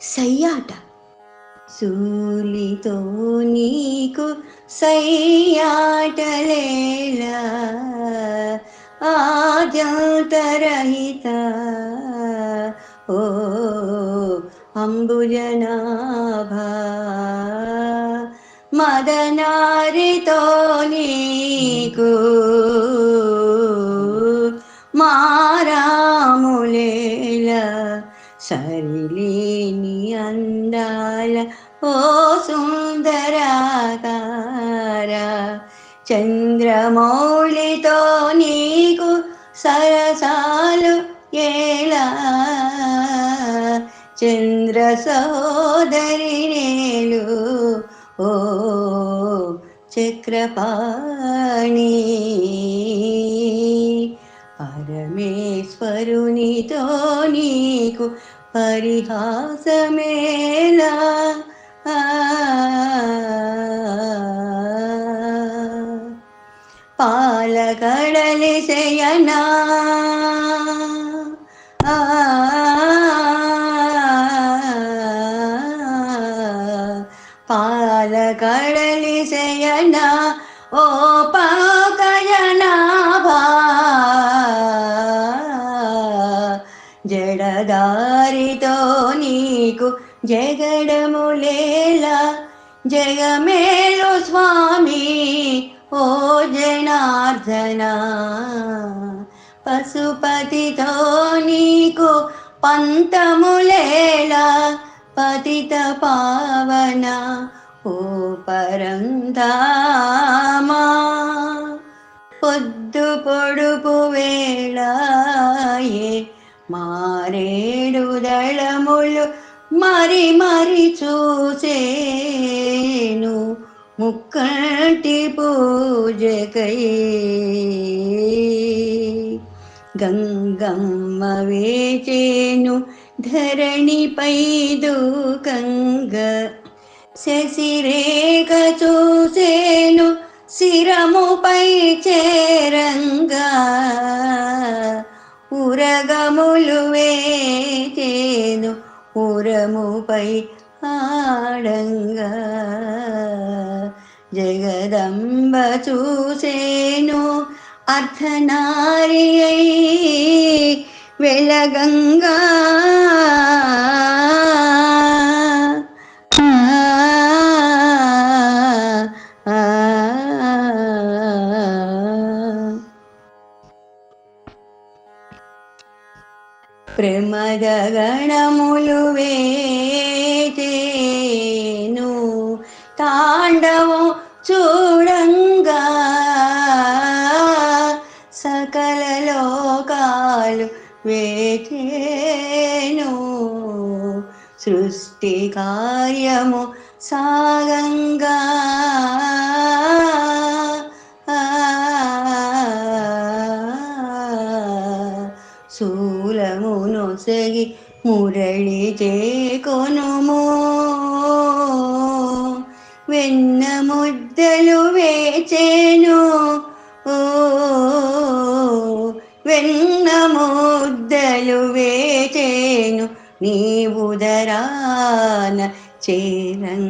సయ్యాట. సూలితో నీకు సయ్యాటలేలా ఆద్యంతరహిత ఓ అంబుజనాభ మదనారితో నీకు ఓ సుందరాకార చంద్రమౌళితో నీకు సరసాలు ఏలా చంద్ర సోదరి నేలు ఓ చక్రపాణి. పరమేశ్వరునితో నీకు పరిహాసమేలా? பாலகடலிசையனா నీకు జగడములేలా జగమేలు స్వామి ఓ జనార్దన. పశుపతితో నీకు పంతములేలా పతిత పావన ఓ పరంధామా. పొద్దు పొడుపు వేళాయే మారేడు దళములు మరి మరి చూసేను ముక్కటి పూజకై. గంగమ్మ వేచేను ధరణిపై దూకంగ. శశిరేఖ చూసేను శిరముపై చేరంగా. ఉరగములు వేచే పురముపై ఆడంగా. జగదంబ చూసేను అర్ధనారి వెలగంగా ప్రమద గణములు వేచేను తాండవం చూడంగా సకల లోకాలు వేటేను. సృష్టి కార్యము సాగంగా శూలమును సెగి మురళి చేకొనుము. వెన్న ముద్దలు వేచేను. వెన్న ముద్దలు వేచేను. నీ ఉదరాన చేరంగా